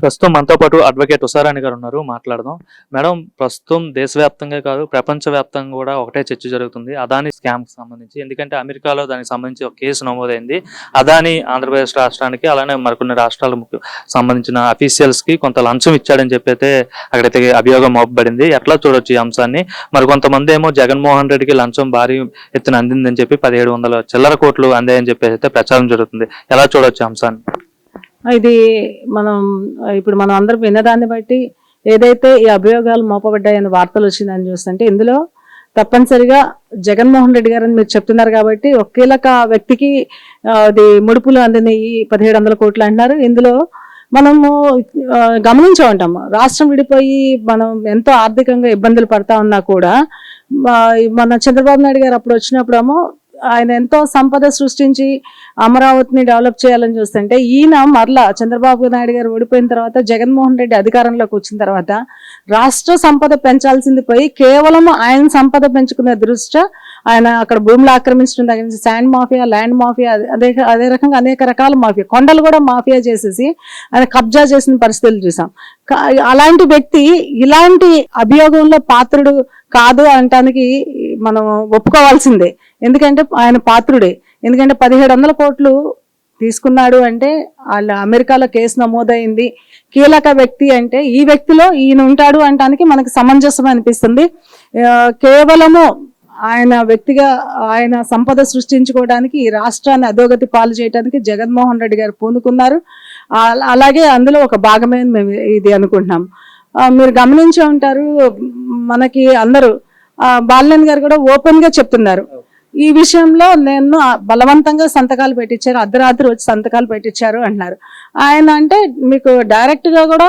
ప్రస్తుతం మనతో పాటు అడ్వకేట్ ఉషారాణి గారు ఉన్నారు మాట్లాడదాం. మేడం ప్రస్తుతం దేశవ్యాప్తంగా కాదు ప్రపంచవ్యాప్తంగా కూడా ఒకటే చర్చ జరుగుతుంది అదాని స్కామ్కి సంబంధించి. ఎందుకంటే అమెరికాలో దానికి సంబంధించి ఒక కేసు నమోదైంది. అదాని ఆంధ్రప్రదేశ్ రాష్ట్రానికి అలానే మరికొన్ని రాష్ట్రాలకు సంబంధించిన అఫీషియల్స్కి కొంత లంచం ఇచ్చాడని చెప్పి అయితే అక్కడైతే అభియోగం మోపబడింది. ఎట్లా చూడొచ్చు ఈ అంశాన్ని? మరి కొంతమంది ఏమో జగన్మోహన్ రెడ్డికి లంచం భారీ ఎత్తున అందిందని చెప్పి పదిహేడు వందల చిల్లర కోట్లు అందాయని చెప్పేసి అయితే ప్రచారం జరుగుతుంది. ఎలా చూడొచ్చు అంశాన్ని? ఇది మనం ఇప్పుడు మనం అందరం విన్నదాన్ని బట్టి ఏదైతే ఈ అభియోగాలు మోపబడ్డాయని వార్తలు వచ్చిందని చూస్తుంటే ఇందులో తప్పనిసరిగా జగన్మోహన్ రెడ్డి గారని మీరు చెప్తున్నారు కాబట్టి ఒక కీలక వ్యక్తికి అది ముడుపులు అందినవి పదిహేడు వందల కోట్లు అంటున్నారు. ఇందులో మనము గమనించే ఉంటాము. రాష్ట్రం విడిపోయి మనం ఎంతో ఆర్థికంగా ఇబ్బందులు పడతా ఉన్నా కూడా మన చంద్రబాబు నాయుడు గారు అప్పుడు వచ్చినప్పుడేమో ఆయన ఎంతో సంపద సృష్టించి అమరావతిని డెవలప్ చేయాలని చూస్తుంటే ఈయన మరలా చంద్రబాబు నాయుడు గారు ఓడిపోయిన తర్వాత జగన్మోహన్ రెడ్డి అధికారంలోకి వచ్చిన తర్వాత రాష్ట్ర సంపద పెంచాల్సింది పోయి కేవలం ఆయన సంపద పెంచుకునే దృష్ట్యా ఆయన అక్కడ భూములు ఆక్రమించడం దగ్గర నుంచి శాండ్ మాఫియా ల్యాండ్ మాఫియా అదే అదే రకంగా అనేక రకాల మాఫియా కొండలు కూడా మాఫియా చేసేసి ఆయన కబ్జా చేసిన పరిస్థితులు చూసాం. అలాంటి వ్యక్తి ఇలాంటి అభియోగంలో పాత్రుడు కాదు అనటానికి మనం ఒప్పుకోవాల్సిందే. ఎందుకంటే ఆయన పాత్రుడే. ఎందుకంటే పదిహేడు వందల కోట్లు తీసుకున్నాడు అంటే వాళ్ళ అమెరికాలో కేసు నమోదైంది. కీలక వ్యక్తి అంటే ఈ వ్యక్తిలో ఈయన ఉంటాడు అనటానికి మనకి సమంజసం అనిపిస్తుంది. కేవలము ఆయన వ్యక్తిగా ఆయన సంపద సృష్టించుకోవడానికి ఈ రాష్ట్రాన్ని అధోగతి పాలు చేయడానికి జగన్మోహన్ రెడ్డి గారు పూనుకున్నారు. అలాగే అందులో ఒక భాగమే మేము ఇది అనుకుంటున్నాం. మీరు గమనించే ఉంటారు మనకి అందరూ ఆ, బాలినేని గారు కూడా ఓపెన్గా చెప్తున్నారు. ఈ విషయంలో నేను బలవంతంగా సంతకాలు పెట్టించారు. అర్ధరాత్రి వచ్చి సంతకాలు పెట్టించారు అంటున్నారు. ఆయన అంటే మీకు డైరెక్ట్గా కూడా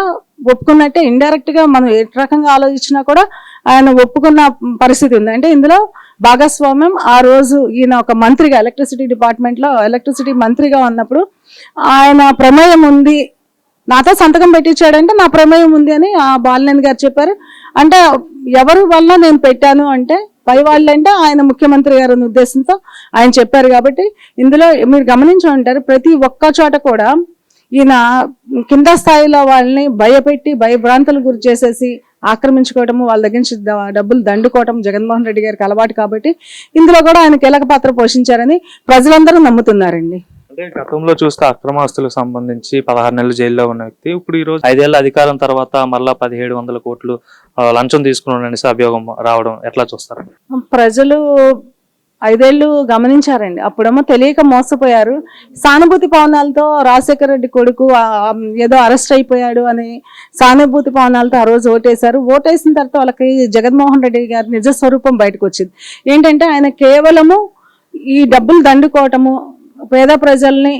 ఒప్పుకున్నట్టే ఇండైరెక్ట్గా మనం ఏ రకంగా ఆలోచించినా కూడా ఆయన ఒప్పుకున్న పరిస్థితి ఉంది. అంటే ఇందులో భాగస్వామ్యం ఆ రోజు ఈయన ఒక మంత్రిగా ఎలక్ట్రిసిటీ డిపార్ట్మెంట్లో ఎలక్ట్రిసిటీ మంత్రిగా ఉన్నప్పుడు ఆయన ప్రమేయం ఉంది. నాతో సంతకం పెట్టించాడంటే నా ప్రమేయం ఉంది అని ఆ బాలినేని గారు చెప్పారు. అంటే ఎవరి వల్ల నేను పెట్టాను అంటే పై వాళ్ళంటే ఆయన ముఖ్యమంత్రి గారు ఉద్దేశంతో ఆయన చెప్పారు కాబట్టి ఇందులో మీరు గమనించి ఉంటారు ప్రతి ఒక్క చోట కూడా ఈయన కింద స్థాయిలో వాళ్ళని భయపెట్టి భయభ్రాంతులు గురి చేసేసి ఆక్రమించుకోవటము వాళ్ళ దగ్గర నుంచి డబ్బులు దండుకోవటం జగన్మోహన్ రెడ్డి గారికి అలవాటు కాబట్టి ఇందులో కూడా ఆయన కీలక పాత్ర పోషించారని ప్రజలందరూ నమ్ముతున్నారండి. అంటే గతంలో చూస్తే అక్రమాస్తులకు సంబంధించి పదహారు నెలలు జైల్లో ఉన్న వ్యక్తి. ఇప్పుడు ఈ రోజు ఐదేళ్ళ అధికారం తర్వాత మళ్ళా పదిహేడు వందల కోట్లు లంచం తీసుకున్నాడు అనేసి అభియోగం రావడం ఎట్లా చూస్తారు? ప్రజలు ఐదేళ్ళు గమనించారండి. అప్పుడేమో తెలియక మోసపోయారు. సానుభూతి పవనాలతో రాజశేఖర రెడ్డి కొడుకు ఏదో అరెస్ట్ అయిపోయాడు అని సానుభూతి పవనాలతో ఆ రోజు ఓటేశారు. ఓటేసిన తర్వాత వాళ్ళకి జగన్మోహన్ రెడ్డి గారి నిజ స్వరూపం బయటకు వచ్చింది ఏంటంటే ఆయన కేవలము ఈ డబ్బులు దండుకోవటము పేద ప్రజల్ని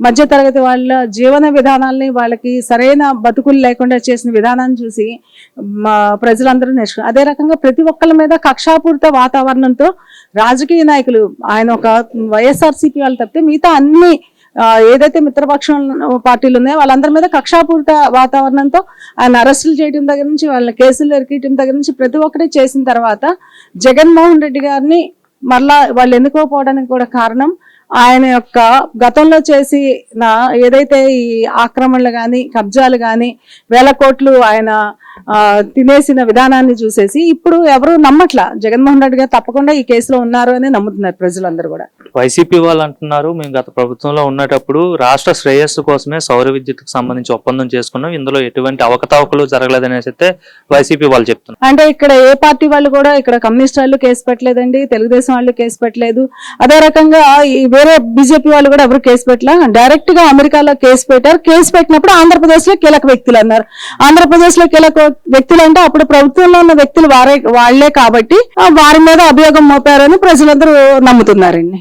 మధ్యతరగతి వాళ్ళ జీవన విధానాల్ని వాళ్ళకి సరైన బతుకులు లేకుండా చేసిన విధానాన్ని చూసి మా ప్రజలందరూ నేర్చుకున్నారు. అదే రకంగా ప్రతి ఒక్కరి మీద కక్షాపూరిత వాతావరణంతో రాజకీయ నాయకులు ఆయన ఒక వైఎస్ఆర్సీపీ వాళ్ళు తప్పితే మిగతా అన్ని ఏదైతే మిత్రపక్షం పార్టీలు ఉన్నాయో వాళ్ళందరి మీద కక్షాపూరిత వాతావరణంతో ఆయన అరెస్టులు చేయడం దగ్గర నుంచి వాళ్ళ కేసులు ఎరికియటం దగ్గర నుంచి ప్రతి ఒక్కటి చేసిన తర్వాత జగన్మోహన్ రెడ్డి గారిని మరలా వాళ్ళు ఎన్నుకోకపోవడానికి కూడా కారణం ఆయన యొక్క గతంలో చేసి నా ఏదైతే ఈ ఆక్రమణలు కానీ కబ్జాలు కానీ వేల కోట్లు ఆయన తినేసిన విధానాన్ని చూసేసి ఇప్పుడు ఎవరు నమ్మట్లా? జగన్మోహన్ రెడ్డి గారు తప్పకుండా ఈ కేసులో ఉన్నారు అని నమ్ముతున్నారు ప్రజలందరూ కూడా. వైసీపీ వాళ్ళు అంటున్నారు మేము గత ప్రభుత్వంలో ఉన్నటప్పుడు రాష్ట్ర శ్రేయస్సు కోసమే సౌర విద్యుత్కు సంబంధించి ఒప్పందం చేసుకున్నాం. ఇందులో ఎటువంటి అవకతవకలు జరగలేదనేసి అయితే వైసీపీ వాళ్ళు చెప్తున్నారు. అంటే ఇక్కడ ఏ పార్టీ వాళ్ళు కూడా ఇక్కడ కమ్యూనిస్ట్ వాళ్ళు కేసు పెట్టలేదండి తెలుగుదేశం వాళ్ళు కేసు పెట్టలేదు. అదే రకంగా ఈ వేరే బీజేపీ వాళ్ళు కూడా ఎవరు కేసు పెట్టలే? డైరెక్ట్గా అమెరికాలో కేసు పెట్టారు. కేసు పెట్టినప్పుడు ఆంధ్రప్రదేశ్లో కీలక వ్యక్తులు అన్నారు. ఆంధ్రప్రదేశ్లో కీలక వ్యక్తులు అంటే అప్పుడు ప్రభుత్వంలో ఉన్న వ్యక్తులు వారే వాళ్ళే కాబట్టి వారి మీద అభియోగం మోపారని ప్రజలందరూ నమ్ముతున్నారండి.